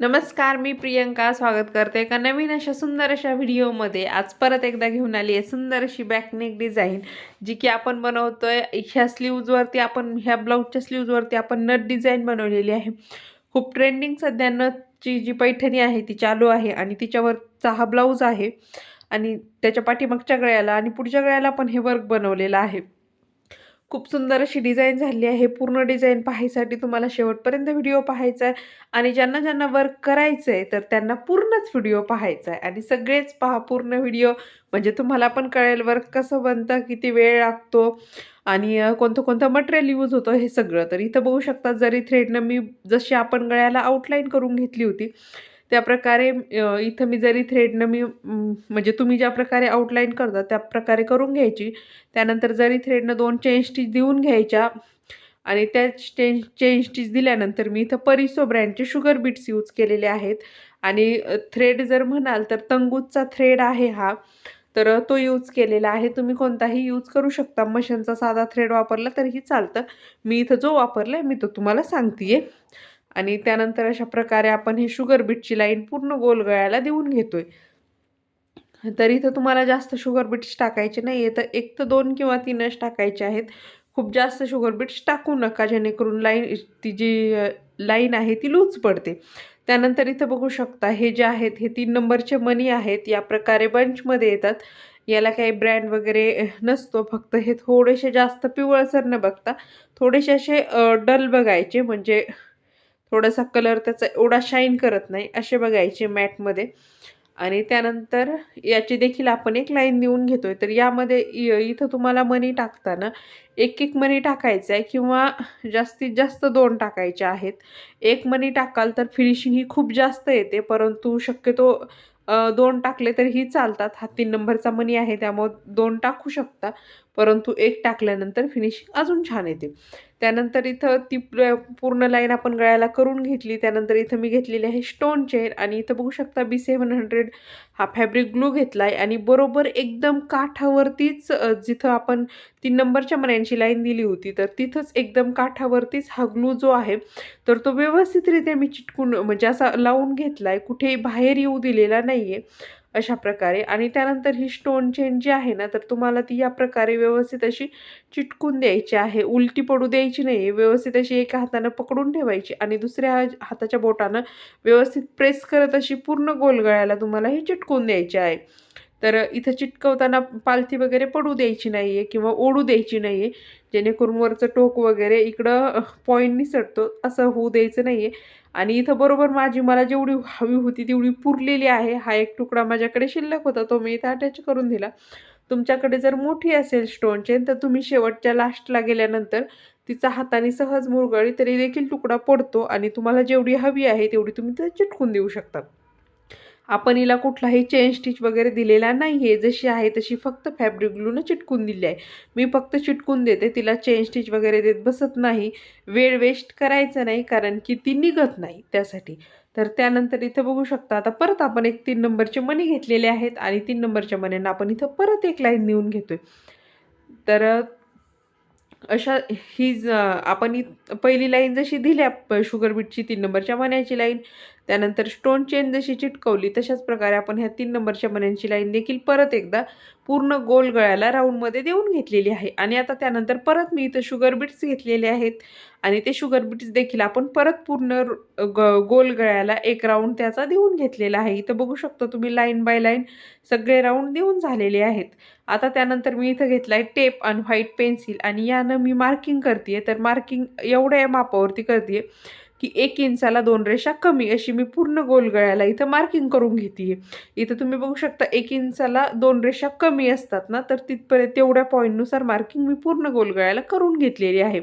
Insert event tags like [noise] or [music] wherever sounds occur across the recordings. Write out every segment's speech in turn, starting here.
नमस्कार मी प्रियंका. स्वागत करते एका नवीन अशा सुंदर अशा व्हिडिओमध्ये. आज परत एकदा घेऊन आली आहे सुंदर अशी बॅकनेक डिझाईन जी की आपण बनवतोय. ह्या स्लीव्जवरती आपण ह्या ब्लाऊजच्या स्लीव्जवरती आपण नट डिझाईन बनवलेली आहे. खूप ट्रेंडिंग सध्या नटची जी पैठणी आहे ती चालू आहे आणि तिच्यावरचा हा ब्लाऊज आहे. आणि त्याच्या पाठीमागच्या गळ्याला आणि पुढच्या गळ्याला पण हे वर्क बनवलेलं आहे. खूप सुंदर अशी डिझाईन झाली आहे. पूर्ण डिझाईन पाहायसाठी तुम्हाला शेवटपर्यंत व्हिडिओ पाहायचा आहे. आणि ज्यांना ज्यांना वर्क करायचं आहे तर त्यांना पूर्णच व्हिडिओ पाहायचा आहे. आणि सगळेच पहा पूर्ण व्हिडिओ. म्हणजे तुम्हाला पण कळेल वर्क कसं बनतं किती वेळ लागतो आणि कोणतं कोणतं मटेरियल यूज होतं हे सगळं. तर इथं बघू शकता जरी थ्रेडनं मी जशी आपण गळ्याला आउटलाईन करून घेतली होती त्या प्रकारे इथं मी जरी थ्रेडनं मी म्हणजे तुम्ही ज्या प्रकारे आउटलाईन करता त्या प्रकारे करून घ्यायची. त्यानंतर जरी थ्रेडनं दोन चेन स्टिच देऊन घ्यायच्या आणि त्या चेन चेन स्टिच दिल्यानंतर मी इथं परिसो ब्रँडचे शुगर बीट्स यूज केलेले आहेत. आणि थ्रेड जर म्हणाल तर तंगूजचा थ्रेड आहे हा तर तो यूज केलेला आहे. तुम्ही कोणताही यूज करू शकता. मशीनचा साधा थ्रेड वापरला तरीही चालतं. मी इथं जो वापरला आहे मी तो तुम्हाला सांगते आणि त्यानंतर अशा प्रकारे आपण हे शुगर बीटची लाईन पूर्ण गोल गळ्याला देऊन घेतोय. तर इथं तुम्हाला जास्त शुगर बीट्स टाकायचे नाही आहे तर एक तर दोन किंवा तीनच टाकायचे आहेत. खूप जास्त शुगर बीट्स टाकू नका जेणेकरून लाईन ती जी लाईन आहे ती लूज पडते. त्यानंतर इथं बघू शकता हे जे आहेत हे तीन नंबरचे मनी आहेत. या प्रकारे बंचमध्ये येतात. याला काही ब्रँड वगैरे नसतो. फक्त हे थोडेसे जास्त पिवळसर न बघता थोडेसे असे डल बघायचे. म्हणजे थोडासा कलर त्याचा एवढा शाईन करत नाही असे बघायचे मॅटमध्ये. आणि त्यानंतर याची देखील आपण एक लाईन देऊन घेतोय. तर यामध्ये इ- इथं तुम्हाला मनी टाकताना एक एक मनी टाकायचं आहे किंवा जास्तीत जास्त दोन टाकायचे आहेत. एक मनी टाकाल तर फिनिशिंग ही खूप जास्त येते परंतु शक्यतो दोन टाकले तरीही चालतात. हा तीन नंबरचा मनी आहे त्यामुळे दोन टाकू शकता. परंतु एक टाकल्यानंतर फिनिशिंग अजून छान येते. त्यानंतर इथं ती पूर्ण लाईन आपण गळ्याला करून घेतली. त्यानंतर इथं मी घेतलेली आहे स्टोन चेन आणि इथं बघू शकता बी सेवन हंड्रेड हा फॅब्रिक ग्लू घेतला आहे आणि बरोबर एकदम काठावरतीच जिथं आपण तीन नंबरच्या मण्यांची लाईन दिली होती तर तिथंच एकदम काठावरतीच हा ग्लू जो आहे तर तो व्यवस्थितरित्या मी चिटकून म्हणजे असा लावून घेतला आहे कुठेही बाहेर येऊ दिलेला नाही आहे अशा प्रकारे. आणि त्यानंतर ही स्टोन चेन जी आहे ना तर तुम्हाला ती या प्रकारे व्यवस्थित अशी चिटकून द्यायची आहे. उलटी पडू द्यायची नाही. आहे व्यवस्थित अशी एका हातानं पकडून ठेवायची आणि दुसऱ्या हाताच्या बोटानं व्यवस्थित प्रेस करत अशी पूर्ण गोलगळ्याला तुम्हाला ही चिटकून द्यायची आहे. तर इथं चिटकवताना पालथी वगैरे पडू द्यायची नाही आहे किंवा ओढू द्यायची नाही आहे जेणेकरून वरचं टोक वगैरे इकडं पॉईंट निसटतो असं होऊ द्यायचं नाही आहे आणि इथं बरोबर माझी मला जेवढी हवी होती तेवढी पुरलेली आहे. हा एक तुकडा माझ्याकडे शिल्लक होता तो मी इथं अटॅच करून दिला. तुमच्याकडे जर मोठी असेल स्टोन चेन तर तुम्ही शेवटच्या लास्टला गेल्यानंतर तिचा हाताने सहज मुरगळी तरी देखील तुकडा पडतो आणि तुम्हाला जेवढी हवी आहे तेवढी तुम्ही तिथं चिटकून देऊ शकता. आपण हिला कुठलाही चेन स्टिच वगैरे दिलेला नाही आहे जशी आहे तशी फक्त फॅब्रिक ग्लूनं चिटकून दिली आहे. मी फक्त चिटकून देते तिला चेन स्टिच वगैरे देत बसत नाही. वेळ वेस्ट करायचा नाही कारण की ती निघत नाही त्यासाठी. तर त्यानंतर इथं बघू शकता आता परत आपण एक तीन नंबरचे मणी घेतलेले आहेत आणि तीन नंबरच्या मण्यांना आपण इथं परत एक लाईन नेऊन घेतोय. तर अशा ही ज आपण इ पहिली लाईन जशी दिल्या प- शुगर बीटची तीन नंबरच्या मण्याची लाईन त्यानंतर स्टोन चेन जशी चिटकवली तशाच प्रकारे आपण ह्या तीन नंबरच्या मण्यांची लाईन देखील परत एकदा पूर्ण गोल गळ्याला राऊंडमध्ये देऊन घेतलेली आहे. आणि आता त्यानंतर परत मी इथं शुगर बीट्स घेतलेले आहेत आणि ते शुगर बीट्स देखील आपण परत पूर्ण ग गोल गळ्याला एक राऊंड त्याचा देऊन घेतलेला आहे. इथं बघू शकतो तुम्ही लाईन बाय लाईन सगळे राऊंड देऊन झालेले आहेत. आता त्यानंतर मी इथं घेतला आहे टेप आणि व्हाईट पेन्सिल आणि यानं मी मार्किंग करते तर मार्किंग एवढ्या या मापावरती करते की एक इंचाला दोन रेषा कमी अशी मी पूर्ण गोलगळ्याला इथं मार्किंग करून घेते इथं तुम्ही बघू शकता एक इंचाला दोन रेषा कमी असतात ना तर तिथपर्यंत तेवढ्या पॉईंटनुसार मार्किंग मी पूर्ण गोलगळ्याला करून घेतलेली आहे.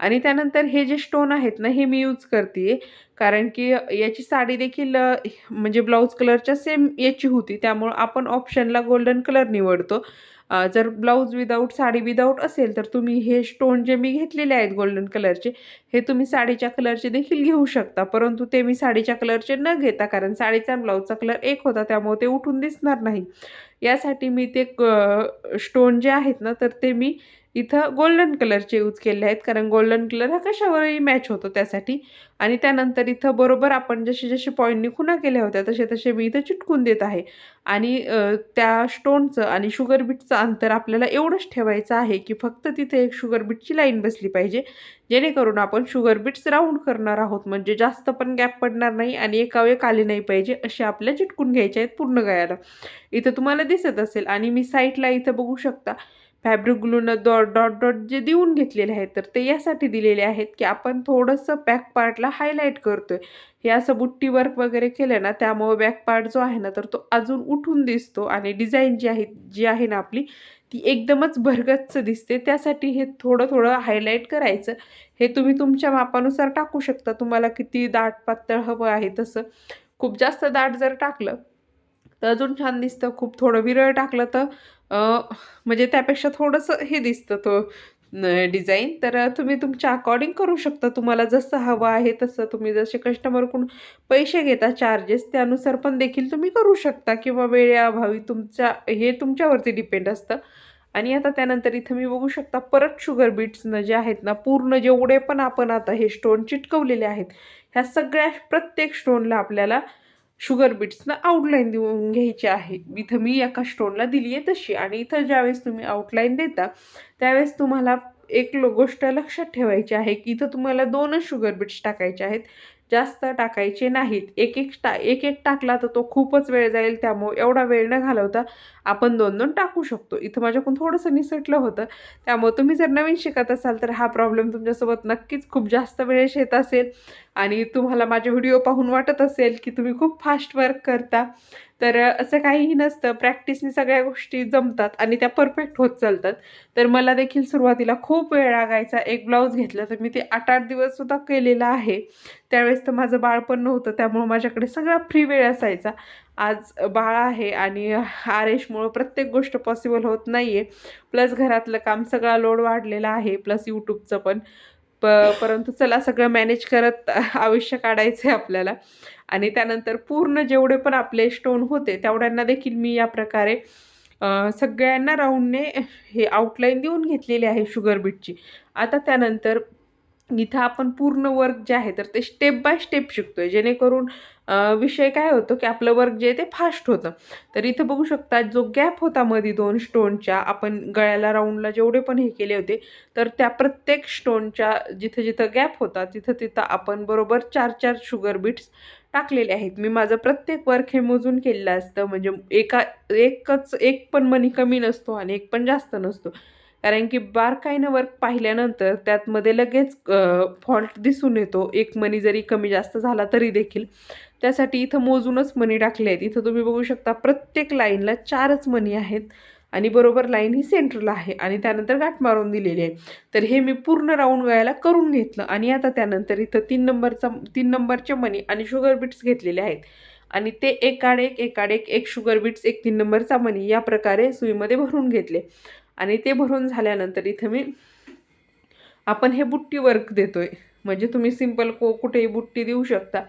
आणि त्यानंतर हे जे स्टोन आहेत ना हे मी यूज करते कारण की याची साडी देखील म्हणजे ब्लाऊज कलरच्या सेम याची होती. त्यामुळं आपण ऑप्शनला गोल्डन कलर निवडतो. जर ब्लाऊज विदाऊट साडी विदाऊट असेल तर तुम्ही हे स्टोन जे मी घेतलेले आहेत गोल्डन कलरचे हे तुम्ही साडीच्या कलरचे देखील घेऊ शकता. परंतु ते मी साडीच्या कलरचे न घेता कारण साडीचा आणि ब्लाऊजचा कलर एक होता त्यामुळे ते उठून दिसणार नाही. यासाठी मी ते स्टोन जे आहेत ना तर ते मी इथं गोल्डन कलरचे यूज केले आहेत. कारण गोल्डन कलर हा कशावरही मॅच होतो त्यासाठी. आणि त्यानंतर इथं बरोबर आपण जसे जसे पॉईंटनी खुणा केल्या होत्या तसे तसे मी इथं चिटकून देत आहे. आणि त्या स्टोनचं आणि शुगर बीटचं अंतर आपल्याला एवढंच ठेवायचं आहे की फक्त तिथे एक शुगर बीटची लाईन बसली पाहिजे. जेणेकरून आपण शुगर बीट्स राऊंड करणार आहोत. म्हणजे जास्त पण गॅप पडणार नाही आणि एका आले नाही पाहिजे असे आपल्या चिटकून घ्यायचे आहेत पूर्ण गळ्याला. इथं तुम्हाला दिसत असेल आणि मी साईडला इथं बघू शकता. फॅब्रिक ग्लूनं डॉट डॉट डॉट जे देऊन घेतलेले आहेत तर ते यासाठी दिलेले आहेत की आपण थोडंसं बॅक पार्टला हायलाईट आहे हे असं बुट्टी वर्क वगैरे केलं ना त्यामुळे बॅक पार्ट जो आहे ना तर तो अजून उठून दिसतो आणि डिझाईन जी आहे जी आहे ना आपली ती एकदमच भरगच्च दिसते. त्यासाठी हे थोडं थोडं हायलाईट करायचं. हे तुम्ही तुमच्या मापानुसार टाकू शकता. तुम्हाला किती दाट पातळ हवं आहे तसं. खूप जास्त दाट जर टाकलं तर अजून छान दिसतं. खूप थोडं विरळ टाकलं तर म्हणजे त्यापेक्षा थोडंसं हे दिसतं तो डिझाईन. तर तुम्ही तुमच्या अकॉर्डिंग करू शकता. तुम्हाला जसं हवं आहे तसं तुम्ही जसे कस्टमरकडून पैसे घेता चार्जेस त्यानुसार पण देखील तुम्ही करू शकता किंवा वेळेअभावी तुमच्या हे तुमच्यावरती डिपेंड असतं. आणि आता त्यानंतर इथं मी बघू शकता परत शुगर बीट्सनं जे आहेत ना पूर्ण जेवढे पण आपण आता हे स्टोन चिटकवलेले आहेत ह्या सगळ्या प्रत्येक स्टोनला आपल्याला शुगर बीट्सनं आउटलाईन देऊन घ्यायची आहे. इथं मी एका स्टोनला दिली आहे तशी आणि इथं ज्यावेळेस तुम्ही आउटलाईन देता त्यावेळेस तुम्हाला एक गोष्ट लक्षात ठेवायची आहे की इथं तुम्हाला दोनच शुगर बीट्स टाकायचे आहेत. जास्त टाकायचे नाहीत. एक एक टा एक एक टाकला तर तो खूपच वेळ जाईल त्यामुळे एवढा वेळ न घालवता आपण दोन दोन टाकू शकतो. इथं माझ्याकडून थोडंसं निसटलं होतं. त्यामुळे तुम्ही जर नवीन शिकत असाल तर हा प्रॉब्लेम तुमच्यासोबत नक्कीच खूप जास्त वेळेस येत असेल. आणि तुम्हाला माझे व्हिडिओ पाहून वाटत असेल की तुम्ही खूप फास्ट वर्क करता. तर असं काहीही नसतं. प्रॅक्टिसने सगळ्या गोष्टी जमतात आणि त्या परफेक्ट होत चालतात. तर मला देखील सुरुवातीला खूप वेळ लागायचा. एक ब्लाऊज घेतला तर मी ते आठ आठ दिवससुद्धा केलेलं आहे. त्यावेळेस तर माझं बाळ पण नव्हतं. त्यामुळं माझ्याकडे सगळा फ्री वेळ असायचा. आज बाळ आहे आणि आरेशमुळं प्रत्येक गोष्ट पॉसिबल होत नाही आहे प्लस घरातलं काम सगळा लोड वाढलेला आहे. प्लस यूट्यूबचं पण. प परंतु चला सगळं मॅनेज करत [laughs] आयुष्य काढायचं आहे आपल्याला. आणि त्यानंतर पूर्ण जेवढे पण आपले स्टोन होते तेवढ्यांना देखील मी या प्रकारे सगळ्यांना राऊंडने हे आउटलाईन देऊन घेतलेली आहे शुगर बीटची आता त्यानंतर इथं आपण पूर्ण वर्क जे आहे तर ते स्टेप बाय स्टेप शिकतो आहे जेणेकरून विषय काय होतो की आपलं वर्क जे आहे ते फास्ट होतं. तर इथं बघू शकता जो गॅप होता मध्ये दोन स्टोनच्या आपण गळ्याला राऊंडला जेवढे पण हे केले होते तर त्या प्रत्येक स्टोनच्या जिथं जिथं गॅप होता तिथं तिथं आपण बरोबर चार चार शुगर बीट्स टाकलेले आहेत. मी माझं प्रत्येक वर्क हे मोजून केलेलं असतं. म्हणजे एका एकच एक पण मनी कमी नसतो आणि एक पण जास्त नसतो. कारण की बारकाईनं वर्क पाहिल्यानंतर त्यातमध्ये लगेच फॉल्ट दिसून येतो. एक मनी जरी कमी जास्त झाला तरी देखील. त्यासाठी इथं मोजूनच मनी टाकले आहेत. इथं तुम्ही बघू शकता प्रत्येक लाईनला चारच मनी आहेत आणि बरोबर लाईन ही सेंटरला आहे आणि त्यानंतर गाठ मारून दिलेली आहे. तर हे मी पूर्ण राऊंड वेळाला करून घेतलं आणि आता त्यानंतर इथं तीन नंबरचा तीन नंबरचे मनी आणि शुगर बीट्स घेतलेले आहेत. आणि ते एकाड एक एकाड एक एक शुगर बीट्स एक तीन नंबरचा मनी या प्रकारे सुईमध्ये भरून घेतले. आणि ते भरून झाल्यानंतर इथं मी आपण हे बुट्टी वर्क देतो आहे म्हणजे तुम्ही सिंपल को कुठेही बुट्टी देऊ शकता.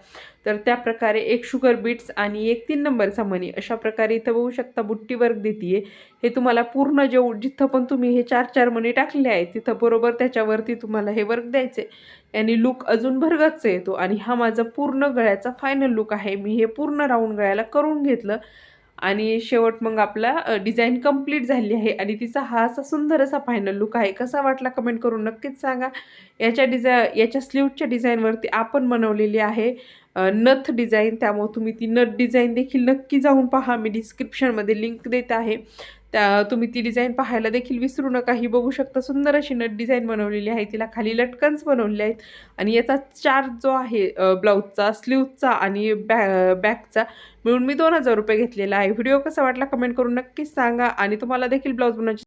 तर त्या प्रकारे एक शुगर बीट्स आणि एक तीन नंबरचा मनी अशा प्रकारे इथं बघू शकता बुट्टी वर्क देते हे तुम्हाला पूर्ण जेव जिथं पण तुम्ही हे चार चार मनी टाकले आहेत तिथं बरोबर त्याच्यावरती तुम्हाला हे वर्क द्यायचे आणि लुक अजून भरगच्च येतो. आणि हा माझा पूर्ण गळ्याचा फायनल लुक आहे. मी हे पूर्ण राऊंड गळ्याला करून घेतलं. आणि शेवट मग आपला डिझाईन कंप्लीट झाली आहे आणि तिचा हा असा सुंदर असा फायनल लुक आहे. कसा वाटला कमेंट करून नक्कीच सांगा. याच्या डिझा याच्या स्लीवच्या डिझाईनवरती आपण बनवलेली आहे नथ डिझाईन त्यामुळे तुम्ही ती नथ डिझाईन देखील नक्की जाऊन पहा. मी डिस्क्रिप्शनमध्ये लिंक देत आहे. त्या तुम्ही ती डिझाईन पाहायला देखील विसरू नका. ही बघू शकता सुंदर अशी नट डिझाईन बनवलेली आहे. तिला खाली लटकन्स बनवलेले आहेत. आणि याचा चार्ज जो आहे ब्लाऊजचा स्लीवचा आणि बॅ बॅकचा मिळून मी दोन हजार रुपये घेतलेला आहे. व्हिडिओ कसा वाटला कमेंट करून नक्कीच सांगा. आणि तुम्हाला देखील ब्लाऊज बनवायची